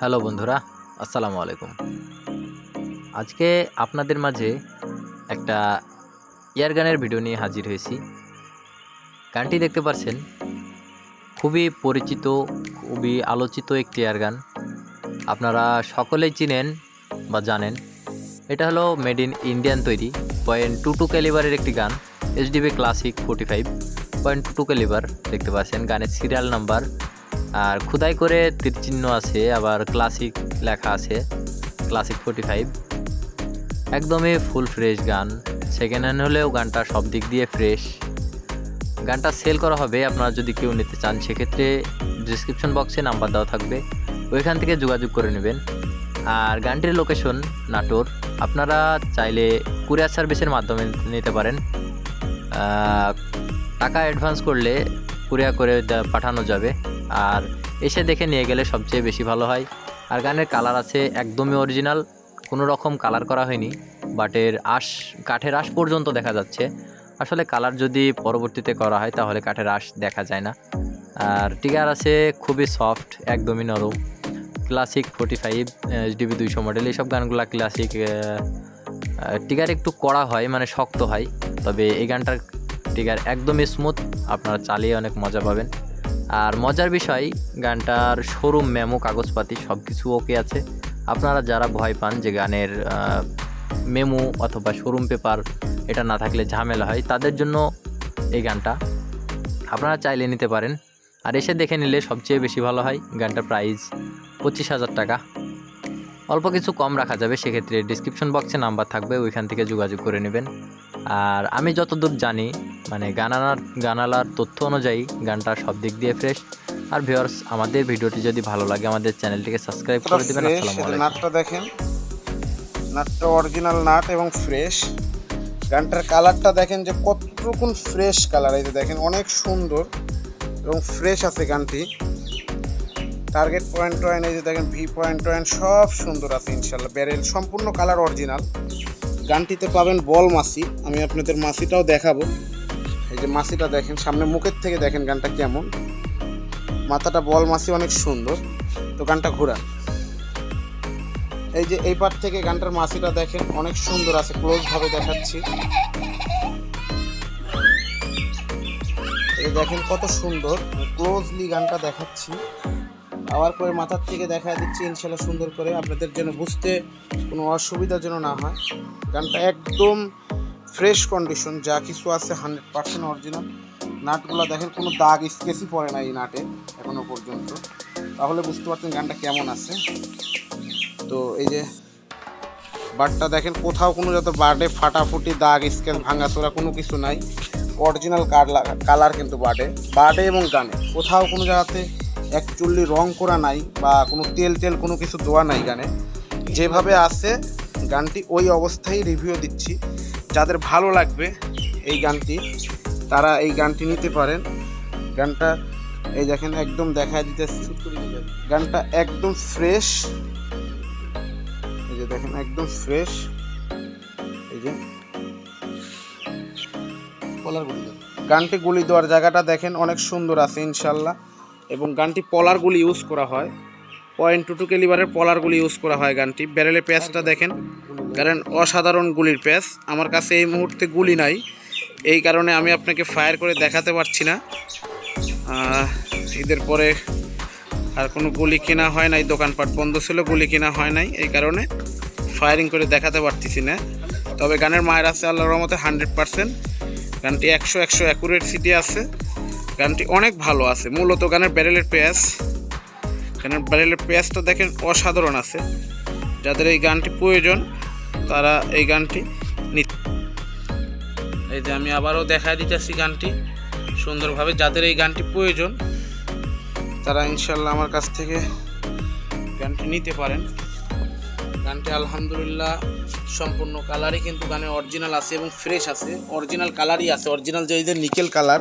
Hello বন্ধুরা, আসসালামু আলাইকুম। আজকে আপনাদের মাঝে একটা এয়ার গানের ভিডিও নিয়ে হাজির হয়েছি। গানটি দেখতে পাচ্ছেন খুবই পরিচিত, খুবই আলোচিত একটি এয়ার গান। আপনারা সকলেই চিনেন বা জানেন, এটা হলো মেড ইন ইন্ডিয়ান তৈরি পয়েন্ট টু টু ক্যালিবারের একটি gun HDB classic forty five point two two calibre, দেখতে পাচ্ছেন। গানের সিরিয়াল নাম্বার আর খুদাই করে তীরচিহ্ন আছে, আবার ক্লাসিক লেখা আছে ক্লাসিক ফোর্টি ফাইভ একদমই full fresh gun. Second hand হলেও গানটা সব দিক দিয়ে ফ্রেশ গানটা সেল করা হবে, আপনারা যদি কেউ নিতে চান, সেক্ষেত্রে ডিসক্রিপশন বক্সে নাম্বার দেওয়া থাকবে। ওইখান থেকে যোগাযোগ করে নেবেন। আর গানটির লোকেশন নাটোর। আপনারা চাইলে কুরিয়ার সার্ভিসের মাধ্যমে নিতে পারেন। টাকা অ্যাডভান্স করলে কুরিয়ার করে পাঠানো যাবে। আর এসে দেখে নিয়ে গেলে সবচেয়ে বেশি ভালো হয়। আর গানের কালার আছে একদমই অরিজিনাল কোনো রকম কালার করা হয়নি বাটের আশ, কাঠের আশ পর্যন্ত দেখা যাচ্ছে। আসলে কালার যদি পরবর্তীতে করা হয়, তাহলে কাঠের আশ দেখা যায় না। আর টিগার আছে খুবই সফট একদমই নরম। ক্লাসিক ফোর্টি ফাইভ এইচডিবি দুইশো মডেল এইসব গানগুলো ক্লাসিক টিগার একটু কড়া হয় মানে শক্ত হয়, তবে এই গানটার টিগার একদমই স্মুথ আপনারা চালিয়ে অনেক মজা পাবেন। আর মজার বিষয়, গানটার শোরুম মেমো কাগজপাতি সব কিছু ওকে আছে। আপনারা যারা ভয় পান যে গানের মেমো অথবা শোরুম পেপার এটা না থাকলে ঝামেলা হয়, তাদের জন্য এই গানটা আপনারা চাইলে নিতে পারেন। আর এসে দেখে নিলে সবচেয়ে বেশি ভালো হয়, গানটার প্রাইস পঁচিশ হাজার টাকা। অল্প কিছু কম রাখা যাবে সেক্ষেত্রে ডিসক্রিপশন বক্সে নাম্বার থাকবে ওইখান থেকে যোগাযোগ করে নেবেন। আর আমি যতদূর জানি মানে গানানার গানালার তথ্য অনুযায়ী গানটা সব দিক দিয়ে ফ্রেশ আর ভিউয়ার্স আমাদের ভিডিওটি যদি ভালো লাগে আমাদের চ্যানেলটিকে সাবস্ক্রাইব করে দেবেন। আসসালামু আলাইকুম। নাটটা দেখেন। নাটটা অরিজিনাল নাট এবং ফ্রেশ গানটার কালারটা দেখেন যে কতটুকুন ফ্রেশ কালার এই যে দেখেন অনেক সুন্দর এবং ফ্রেশ আছে গানটি। টার্গেট পয়েন্ট ওয়ান এই যে দেখেন ভি পয়েন্ট ওয়ান সব সুন্দর আছে ইনশাল্লাহ। ব্যারেল সম্পূর্ণ কালার অরিজিনাল গানটিতে পাবেন বল মাসি। আমি আপনাদের মাসিটাও দেখাবো। এই যে মাসিটা দেখেন, সামনে মুখের থেকে দেখেন গানটা কেমন। মাথাটা বল মাসি অনেক সুন্দর। তো গানটা ঘোরা এই যে এই পার থেকে গানটার মাসিটা দেখেন, অনেক সুন্দর আছে। ক্লোজ ভাবে দেখাচ্ছি। এই দেখেন কত সুন্দর। ক্লোজলি গানটা দেখাচ্ছি। আবার করে মাথার থেকে দেখা দিচ্ছি, ইনশাল্লাহ সুন্দর করে আপনাদের যেন বুঝতে কোনো অসুবিধা যেন না হয়। গানটা একদম ফ্রেশ কন্ডিশন যা কিছু আছে হান্ড্রেড পার্সেন্ট অরিজিনাল নাটগুলো দেখেন, কোনো দাগ স্কেচই পড়ে না এই নাটে, এখনও পর্যন্ত। তাহলে বুঝতে পারছেন গানটা কেমন আছে। তো এই যে বারটা দেখেন, কোথাও কোনো যত বার্ডে ফাটাফুটি, দাগ স্কেচ ভাঙাচোরা কোনো কিছু নাই। অরিজিনাল কালার কিন্তু বার্ডে বার্ডে এবং গানে, কোথাও কোনো জায়গাতে অ্যাকচুয়ালি রং করা নাই বা কোনো তেল তেল কোনো কিছু দেওয়া নাই গানে। যেভাবে আছে গানটি ওই অবস্থায় রিভিউ দিচ্ছি। যাদের ভালো লাগবে এই গানটি তারা এই গানটি নিতে পারেন। গানটা এই দেখেন একদম দেখা দিতেছি। গানটা একদম ফ্রেশ এই যে দেখেন একদম ফ্রেশ এই যে। গানটি গুলি দেওয়ার জায়গাটা দেখেন অনেক সুন্দর আছে ইনশাল্লাহ। এবং গানটি পলারগুলি ইউজ করা হয়। পয়েন্ট টু টু ক্যালিবারের পলার গুলি ইউজ করা হয় গানটি। ব্যারেলের প্যাচটা দেখেন। কারণ অসাধারণ গুলির প্যাচ। আমার কাছে এই মুহূর্তে গুলি নাই। এই কারণে আমি আপনাকে ফায়ার করে দেখাতে পারছি না। ঈদের পরে আর কোনো গুলি কেনা হয় নাই। দোকানপাট বন্ধ ছিল, গুলি কেনা হয় নাই। এই কারণে ফায়ারিং করে দেখাতে পারতেছি না। তবে গানের মায়ের আছে আল্লাহর রহমতে হান্ড্রেড পার্সেন্ট গানটি একশো একশো অ্যাকুরেট সিটি আছে। গানটি অনেক ভালো আছে। মূলত গানের ব্যারেলের পেঁয়াজ গানের ব্যারেলের পেঁয়াজটা দেখেন অসাধারণ আছে। যাদের এই গানটি প্রয়োজন, তারা এই গানটি নিতে। এই যে আমি আবারও দেখা দিতেছি গানটি। সুন্দরভাবে যাদের এই গানটি প্রয়োজন, তারা ইনশাল্লাহ আমার কাছ থেকে গানটি নিতে পারেন। গানটি আলহামদুলিল্লাহ সম্পূর্ণ কালারই কিন্তু গানে অরিজিনাল আছে এবং ফ্রেশ আছে। অরিজিনাল কালারই আছে। অরিজিনাল যে নিকেল কালার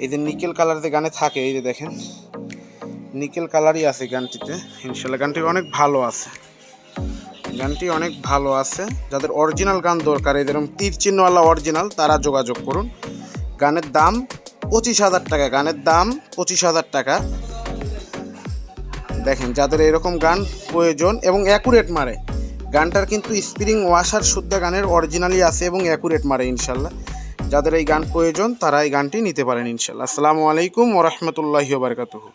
এই যে নিকেল কালার যে গানে থাকে, এই যে দেখেন। নিকেল কালারই আছে গানটিতে, ইনশাল্লাহ। গানটি অনেক ভালো আছে। গানটি অনেক ভালো আছে। যাদের অরিজিনাল গান দরকার এরকম তীর চিহ্নওয়ালা অরিজিনাল তারা যোগাযোগ করুন। গানের দাম পঁচিশ হাজার টাকা, গানের দাম পঁচিশ হাজার টাকা। দেখেন, যাদের এরকম গান প্রয়োজন এবং অ্যাকুরেট মারে। গানটার কিন্তু স্প্রিং ওয়াশার শুদ্ধ গানের অরিজিনালি আছে এবং অ্যাকুরেট মারে, ইনশাল্লাহ। যাদের এই গান প্রয়োজন তারা এই গানটি নিতে পারেন ইনশাল্লাহ। আসসালামু আলাইকুম ওরহমতুল্লাহি বারকাতুহু।